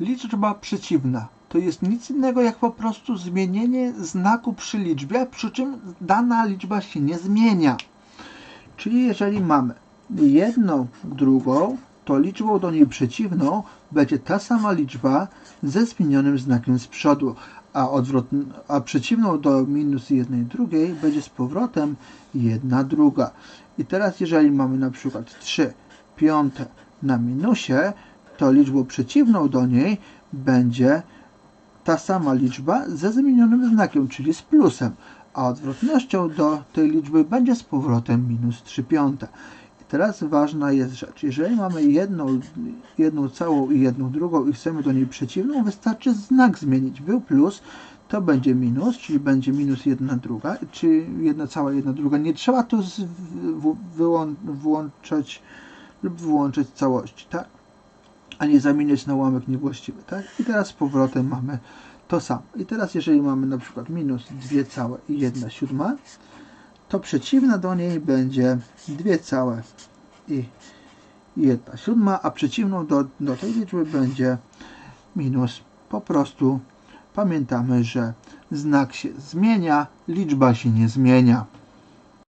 Liczba przeciwna to jest nic innego jak po prostu zmienienie znaku przy liczbie, przy czym dana liczba się nie zmienia. Czyli jeżeli mamy jedną drugą, to liczbą do niej przeciwną będzie ta sama liczba ze zmienionym znakiem z przodu, a, odwrot, a przeciwną do minus jednej drugiej będzie z powrotem jedna druga. I teraz jeżeli mamy na przykład 3 piąte na minusie, to liczbą przeciwną do niej będzie ta sama liczba ze zmienionym znakiem, czyli z plusem, a odwrotnością do tej liczby będzie z powrotem minus 3 piąte. I teraz ważna jest rzecz. Jeżeli mamy jedną, jedną całą i jedną drugą i chcemy do niej przeciwną, wystarczy znak zmienić. Był plus, to będzie minus, czyli będzie minus jedna druga, czy jedna cała, jedna druga. Nie trzeba tu z, w, wyłą, włączać lub wyłączyć całości, tak? A nie zamieniać na ułamek niewłaściwy, tak? I teraz z powrotem mamy to samo. I teraz jeżeli mamy na przykład minus 2 całe i 1 siódma, to przeciwna do niej będzie 2 całe i 1 siódma, a przeciwną do, do tej liczby będzie minus po prostu pamiętamy, że znak się zmienia, liczba się nie zmienia.